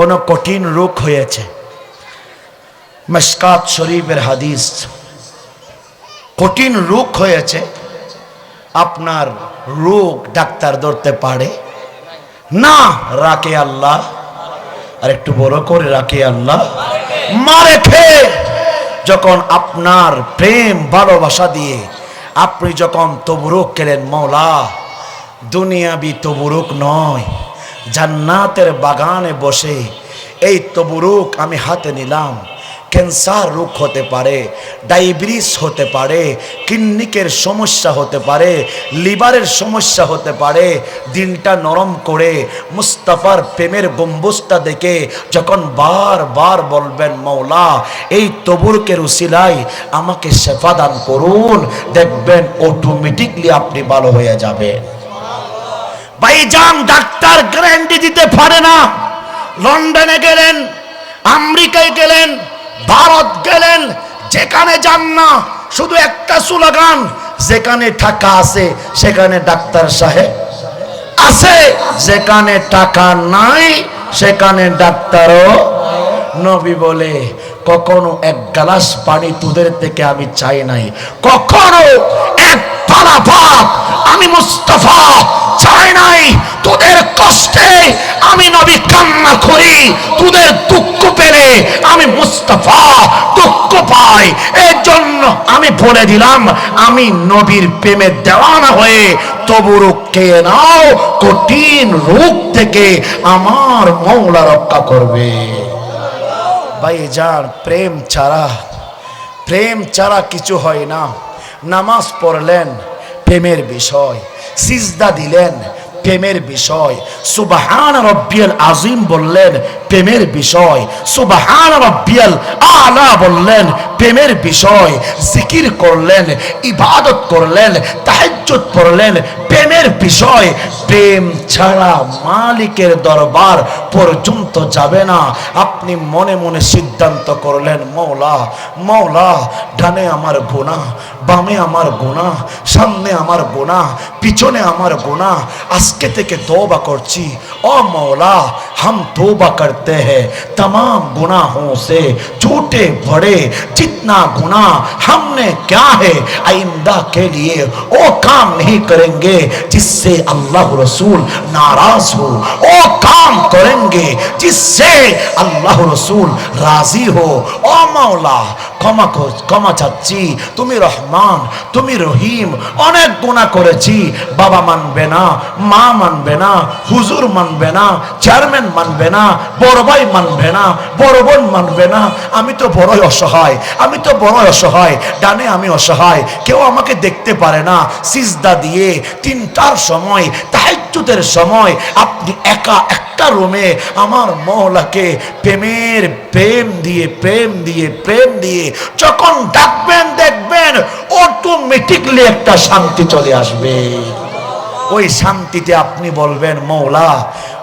কোন কঠিন রোগ হয়েছে। মস্কাত শরীফের হাদিস। কঠিন রোগ হয়েছে, আপনার রোগ ডাক্তার ধরতে পারে। না, রাখে আল্লাহ। আর একটু বড় করে রাখে আল্লাহ। মারে খেয়ে। যখন আপনার প্রেম, ভালোবাসা দিয়ে আপনি যখন তবুরুক কেলেন মৌলা, দুনিয়াবি তবুরুক নয়। জান্নাতের বাগানে বসে, এই তবুরুক আমি হাতে নিলাম। ক্যান্সার রোগ হতে পারে, ডায়াবেটিস হতে পারে, কিডনিকের সমস্যা হতে পারে, লিভারের সমস্যা হতে পারে। দিনটা নরম করে মুস্তাফার প্রেমের গম্বুজটা দেখে যখন বারবার বলবেন মৌলা এই তবুরকের উসিলাই আমাকে শেফা দান করুন। দেখবেন অটোমেটিকলি আপনি ভালো হয়ে যাবেন। ভাইজান ডাক্তার গ্যারান্টি দিতে পারে না। লন্ডনে গেলেন, আমেরিকায় গেলেন, ভারত গেলেন, যেখানে যান না, শুধু একটা সুলাগান, যেখানে টাকা আছে, সেখানে ডাক্তার সাহেব আছে। যেখানে টাকা নাই, সেখানে ডাক্তারও নবী বলে, কখনো এক গ্লাস পানি তোদের থেকে আমি চাই নাই। কখনো এক পালা ভাত, আমি মুস্তফা চাই নাই। তোদের কষ্টে আমি নবী কান্না করি। তোদের দুঃখ পেলে আমি মুস্তফা দুঃখ পাই। এর জন্য আমি বলে দিলাম, আমি নবীর প্রেমে দেওয়ানা হয়ে তবু রক্ষে নাও, কঠিন রোগ থেকে আমার মৌলা রক্ষা করবে। ভাই যান প্রেম ছাড়া প্রেম ছাড়া কিছু হয় না। নামাজ পড়লেন প্রেমের বিষয় সিজদা দিলেন প্রেমের বিষয়। সুবাহান রব্বিয়াল আজিম বললেন প্রেমের বিষয়। সুবাহান রব্বিয়াল আলা বললেন, প্রেমের বিষয়। জিকির করলেন, ইবাদত করলেন, তাহাজ্জুদ পড়লেন। প্রেমের বিষয়, প্রেম ছাড়া মালিকের দরবার পর্যন্ত যাবে না। আপনি মনে মনে সিদ্ধান্ত করলেন মৌলা মৌলা ডানে আমার গোনা বামে আমার গোনা সামনে আমার গোনা পিছনে আমার গোনা আজকে থেকে তোবা করছি। ও মৌলা হাম তোবা কর करते हैं तमाम गुनाहों से छोटे बड़े जितना गुनाह हमने क्या है आइंदा के लिए वो काम नहीं करेंगे जिससे अल्लाह रसूल नाराज हो वो काम करेंगे जिससे अल्लाह रसूल राजी हो ও মাওলা ক্ষমা কর ক্ষমা চাচ্ছি তুমি রহমান তুমি রহিম অনেক গুণা করেছি বাবা মানবে না মা মানবে না হুজুর মানবে না চেয়ারম্যান মানবে না বড় ভাই মানবে না, বড় বোন মানবে না। আমি তো বড়ই অসহায়, আমি তো বড়ই অসহায়, ডানে আমি অসহায়, কেউ আমাকে দেখতে পারে না। সিজদা দিয়ে তিনটার সময়, তাহাজ্জুদের সময় আপনি একা একটা রুমে আমার মহলাকে প্রেমের প্রেম দিয়ে প্রেম দিয়ে প্রেম দিয়ে যখন ডাকবেন, দেখবেন অটোমেটিকলি একটা শান্তি চলে আসবে। ওই শান্তিতে আপনি বলবেন, মৌলা,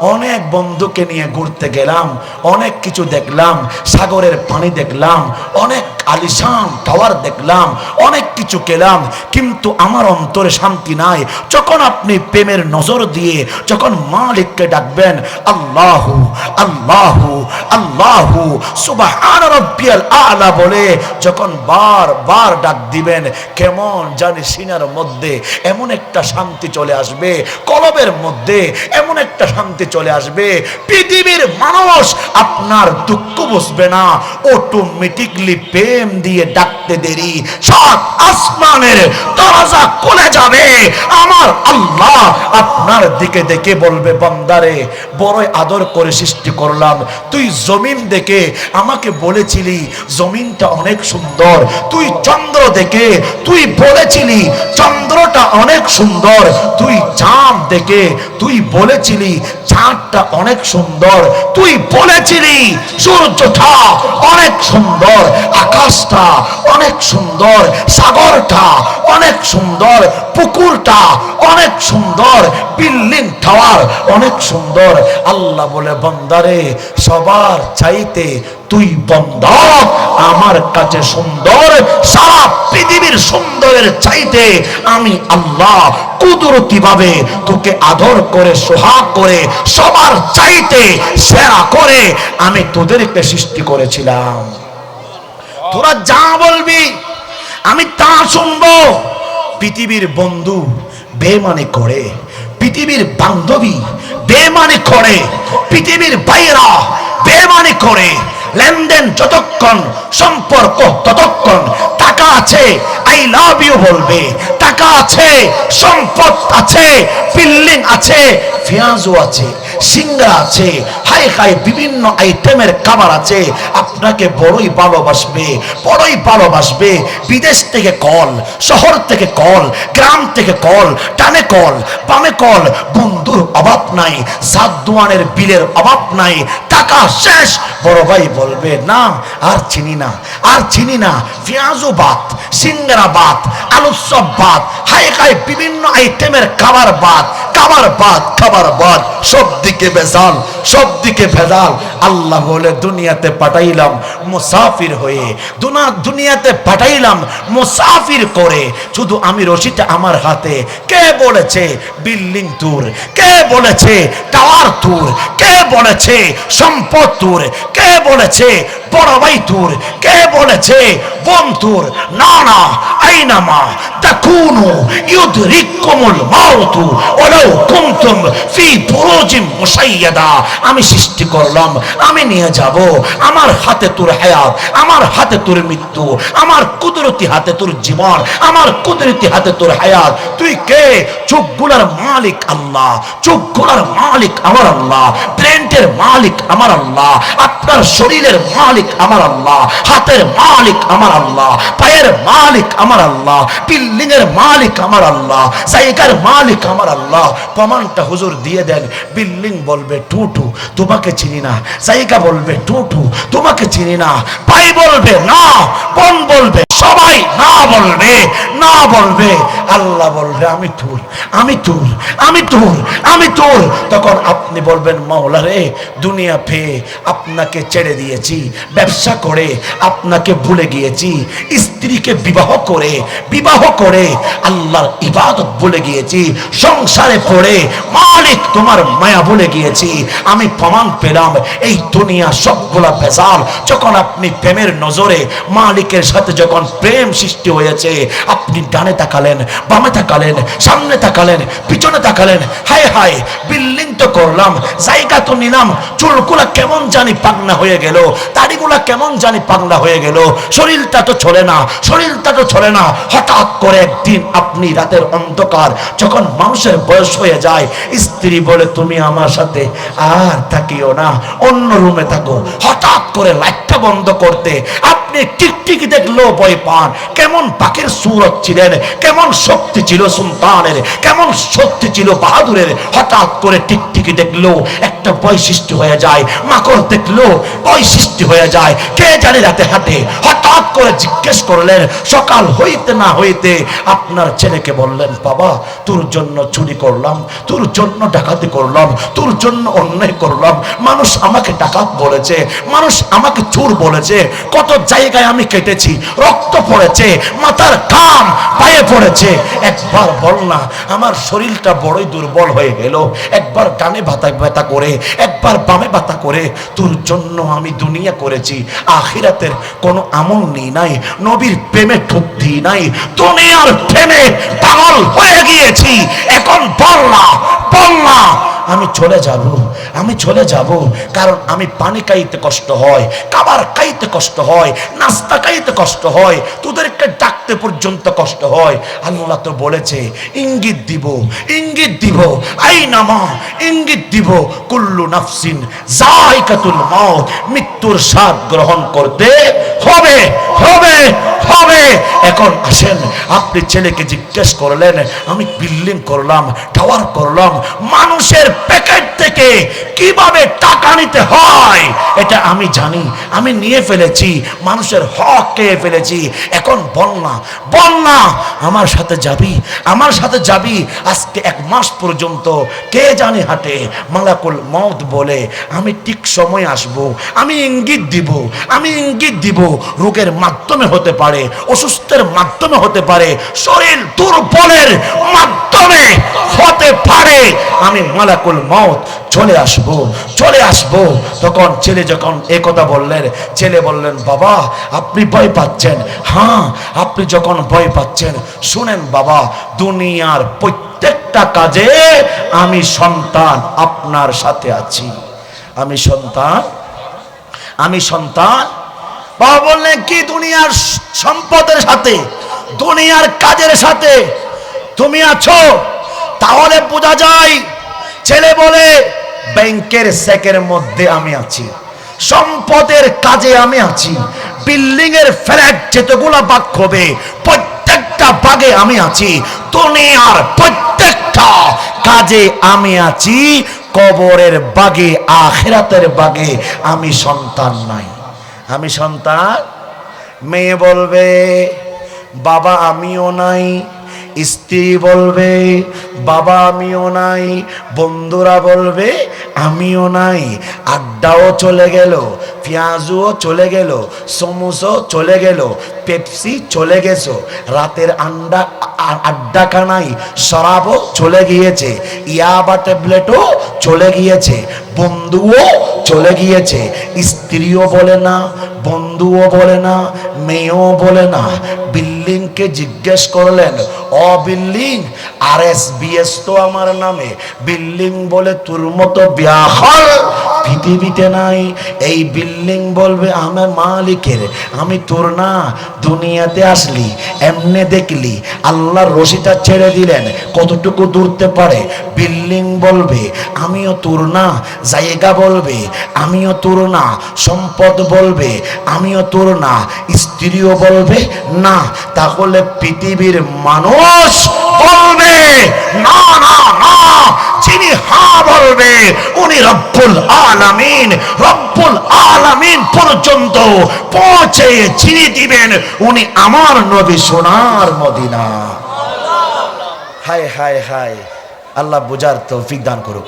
অনেক বন্ধুকে নিয়ে ঘুরতে গেলাম, অনেক কিছু দেখলাম, সাগরের পানি দেখলাম, অনেক আলিশান, টাওয়ার দেখলাম, অনেক কিছু কেলাম, কিন্তু আমার অন্তরে শান্তি নাই। যখন আপনি প্রেমের নজর দিয়ে, যখন মালিককে ডাকবেন, আল্লাহু আল্লাহু আল্লাহু, সুবহান আলা বলে যখন বার বার ডাক দিবেন, কেমন জানি সিনার মধ্যে এমন একটা শান্তি চলে আসবে, কলবের মধ্যে এমন একটা শান্তি চলে আসবে পৃথিবীর মানুষ আপনার দুঃখ বুঝবে না। অটোমেটিকলি প্রেম দিয়ে ডাকতে দেরি। সাত আসমানের দরজা খুলে যাবে। আমার আল্লাহ আপনার দিকে দেখে বলবে, বান্দারে, বড়ই আদর করে সৃষ্টি করলাম। তুই জমিন দেখে আমাকে বলেছিলি, জমিনটা অনেক সুন্দর। তুই চন্দ্র দেখে, তুই বলেছিলি, চন্দ্রটা অনেক সুন্দর। তুই চাঁদ দেখে, তুই বলেছিলি, চাঁদটা অনেক সুন্দর। তুই বলেছিলি সূর্যটা অনেক সুন্দর আকাশটা অনেক সুন্দর সাগরটা, অনেক সুন্দর পুকুরটা, অনেক সুন্দর বিল্ডিং টাওয়ার, অনেক সুন্দর। আল্লাহ বলে, বন্দারে, সবার চাইতে তুই বন্ধ আমার কাছে সুন্দর, সারা পৃথিবীর সুন্দরের চাইতে আমি আল্লাহ কুদরতি ভাবে তোকে আদর করে, সোহাগ করে, সবার চাইতে সেরা করে আমি তোদেরকে সৃষ্টি করেছিলাম। তোরা যা বলবি, আমি তা শুনব। পৃথিবীর বন্ধু বেমানি করে, পৃথিবীর বান্ধবী বেমানি করে, পৃথিবীর বাইরা বেমানি করে, লেনদেন যতক্ষণ, সম্পর্ক ততক্ষণ, টাকা আছে আই লাভ ইউ বলবে, টাকা আছে, সম্পদ আছে, বিল্ডিং আছে পেঁয়াজও আছে সিঙ্গা আছে হাই হাই বিভিন্ন আইটেমের খাবার আছে আপনাকে বড়ই ভালোবাসবে বড়ই ভালোবাসবে। বিদেশ থেকে কল, শহর থেকে কল, গ্রাম থেকে কল টানে কল, বামে কল, বন্ধুর অভাব নাই সাত দোয়ানের বিলের অভাব নাই, টাকা শেষ, বড় ভাই বলবে, না, আর চিনি না, আর চিনি না, পেঁয়াজও বাত সিঙ্গারা বাত আলুর সব বাত হাই হাই বিভিন্ন আইটেমের খাবার বাত খাবার বাদ খাবার বাদ সব দিকে বেজাল সব দিকে ভেজাল, আল্লাহ বলে দুনিয়াতে পাঠাইলাম মুসাফির হয়ে দুনা দুনিয়াতে পাঠাইলাম মুসাফির করে। শুধু আমি রশিটা আমার হাতে। কে বলেছে বিল্ডিং তুর কে বলেছে টাওয়ার তুর কে বলেছে সম্পদ তুর কে বলেছে বড় ভাই তুর, কে বলেছে? বোন তুর, না না, আইনামা তাকুনু ইউদরিকুমুল মাউতু, ওয়ালাউ কুনতুম ফি বুরুজিম মুসাইয়াদা। আমি সৃষ্টি করলাম, আমি নিয়ে যাব, আমার হাতে তোর হায়াত, আমার হাতে তোর মৃত্যু, আমার কুদরতি হাতে তোর জীবন, আমার কুদরতি হাতে তোর হায়াত। তুই কে? চোখগুলার মালিক আল্লাহ, চোখগুলার মালিক আমার আল্লাহ, ব্রেন্টের মালিক আমার আল্লাহ, আপনার শরীরের মালিক আমার আল্লাহ, হাতের মালিক আমার আল্লাহ, পায়ের মালিক আমার আল্লাহ বিল্ডিং এর মালিক আমার আল্লাহ, জায়গার মালিক আমার আল্লাহ। প্রমাণটা হুজুর দিয়ে দেন, বিল্ডিং বলবে টুটু, তোমাকে চিনি না, জায়গা বলবে টুটু, তোমাকে চিনি না ভাই বলবে না, বোন বলবে, সবাই না বলবে না বলবে, আল্লাহ বলবে, আমি তোর আমি তোর আমি তোর আমি তোর। তখন আপনি বলবেন মাওলা রে দুনিয়া পেয়ে আপনাকে ছেড়ে দিয়েছি ব্যবসা করে, আপনাকে ভুলে গিয়েছি। স্ত্রীকে বিবাহ করে বিবাহ করে, আল্লাহর ইবাদত ভুলে গিয়েছি। সংসারে পড়ে, মালিক তোমার মায়া ভুলে গিয়েছি। আমি প্রমাণ পেলাম, এই দুনিয়া সবগুলা ভেজাল। যখন আপনি প্রেমের নজরে মালিকের সাথে যখন প্রেম সৃষ্টি হয়েছে, আপনি ডানে তাকালেন, বামে তাকালেন, সামনে তাকালেন, পিছনে তাকালেন, হায় হায় বিল্ডিং তো করলাম, জায়গা তো নিলাম চুলকুলা কেমন জানি পাগনা হয়ে গেল দাড়িগুলা কেমন জানি পাগলা হয়ে গেল। শরীরটা তো চলে না, শরীরটা তো চলে না। হঠাৎ করে একদিন আপনি রাতের অন্ধকার যখন মানুষের বয়স হয়ে যায়, স্ত্রী বলে, তুমি আমার সাথে আর থাকিও না, অন্য রুমে থাকো। হঠাৎ করে লাইটটা বন্ধ করতে আপনি টিকটিকি দেখলেও ভয় পান। কেমন পাখির সুরত ছিলেন, কেমন শক্তি ছিল সুলতানের, কেমন শক্তি ছিল বাহাদুরের। হঠাৎ করে টিকটিকি দেখলেও একটা সৃষ্টি হয়ে যায়, মাকড় দেখলেও ভয় সৃষ্টি হয়ে যায়। কে জানে রাতে হাতে হঠাৎ করে জিজ্ঞেস করলেন, সকাল হইতে না হইতে আপনার ছেলেকে বললেন, বাবা, তোর জন্য চুরি করলাম, তোর জন্য ডাকাতি করলাম, তোর জন্য অন্যায় করলাম। মানুষ আমাকে ডাকাত বলেছে, মানুষ আমাকে চোর বলেছে। কত জায়গায় আমি কেটেছি, রক্ত পড়েছে, মাথার কাম পায়ে পড়েছে। একবার বল না, আমার শরীরটা বড়ই দুর্বল হয়ে গেল। একবার ডানে বাতা ব্যথা করে, একবার বামে বাতা করে, তোর জন্য আমি দুনিয়া করেছি। আখিরাতের কোনো আমল নেই নাই, নবীর প্রেমে ঠুদ্ধি নাই, দুনিয়ার প্রেমে পাগল হয়ে গিয়েছি। এখন বল না বল না। আমি চলে যাব, আমি চলে যাব। কারণ আমি পানি খাইতে কষ্ট হয়, খাবার খাইতে কষ্ট হয়, নাস্তা খাইতে কষ্ট হয়, তোদেরকে ডাকতে পর্যন্ত কষ্ট হয়। আল্লাহ তো বলেছে, ইঙ্গিত দিব ইঙ্গিত দিব, আই নামা, ইঙ্গিত দিব। কুল্লু নাফসিন জায়কাতুল মউত, মৃত্যুর স্বাদ গ্রহণ করতে হবে হবে হবে। এখন আসেন, আপনি ছেলেকে জিজ্ঞেস করলেন, আমি বিল্ডিং করলাম টাওয়ার করলাম, মানুষের প্যাকেট থেকে কীভাবে টাকা নিতে হয়? এটা আমি জানি, আমি নিয়ে ফেলেছি, মানুষের হক খেয়ে ফেলেছি। এখন বন্যা বন্যা, আমার সাথে যাবি, আমার সাথে যাবি। আজকে এক মাস পর্যন্ত কে জানে হাটে? মালাকুল মত বলে, আমি ঠিক সময় আসব, আমি ইঙ্গিত দিব, আমি ইঙ্গিত দিব। রোগের মাধ্যমে হতে পারে, অসুস্থের মাধ্যমে হতে পারে, শরীর দুর্বলের মাধ্যমে হতে পারে। আমি মালাকুল মত চলে আসব চলে আসব। তখন ছেলে যখন এ কথা বললেন, ছেলে বললেন, বাবা, আপনি ভয় পাচ্ছেন। হ্যাঁ আপনি যখন ভয় পাচ্ছেন, শুনেন বাবা, দুনিয়ার প্রত্যেকটা কাজে আমি সন্তান আপনার সাথে আছি। আমি সন্তান আমি সন্তান বললেন কি দুনিয়ার সম্পদের সাথে, দুনিয়ার কাজের সাথে তুমি আছো? তাহলে বোঝা যায়, ছেলে বলে, ব্যাংকের সেকের মধ্যে আমি আছি, সম্পদের কাজে আমি আছি বিল্ডিং এর ফ্ল্যাট যেতগুলো বাক হবে, প্রত্যেকটা বাগে আমি আছি, দুনিয়ার প্রত্যেকটা কাজে আমি আছি, কবরের বাগে, আখেরাতের বাগে আমি সন্তান নাই। আমি সন্তান। মেয়ে বলবে, বাবা আমিও নাই। স্ত্রী বলবে, বাবা আমিও নাই। বন্ধুরা বলবে, আমিও নাই। আড্ডাও চলে গেল, পেঁয়াজুও চলে গেল সমোসও চলে গেল, পেপসি চলে গেছো, রাতের আন্ডা আড্ডাখানায় শরাবও চলে গিয়েছে, ইয়াবা ট্যাবলেটও চলে গিয়েছে, বন্ধুও চলে গিয়েছে। স্ত্রীও বলে না, বন্ধুও বলে না, মেয়েও বলে না। বিল্ডিংকে জিজ্ঞেস করলেন, অ বিল্ডিং আর এস বিএস তো আমার নামে। বিল্ডিং বলে, তোর মতো ব্যাহল পৃথিবীতে নাই। এই বিল্ডিং বলবে, আমার মালিকের, আমি তোর না, দুনিয়াতে আসলি, এমনে দেখলি, আল্লাহর রশিটা ছেড়ে দিলেন, কতটুকু দূরতে পারে? বিল্ডিং বলবে, আমিও তোর না, জায়গা বলবে, আমিও তোর না, সম্পদ বলবে, আমিও তোর না, স্ত্রীও বলবে না, তাহলে পৃথিবীর মানুষ বলবে না। যিনি হা বলবে উনি রব্বুল আলামিন রব্বুল আলামিন পর্যন্ত পৌঁছে চিনি দিবেন। উনি আমার নবী সোনার মদিনা। হায় হায় হায়। আল্লাহ বুঝার তৌফিক দান করুক।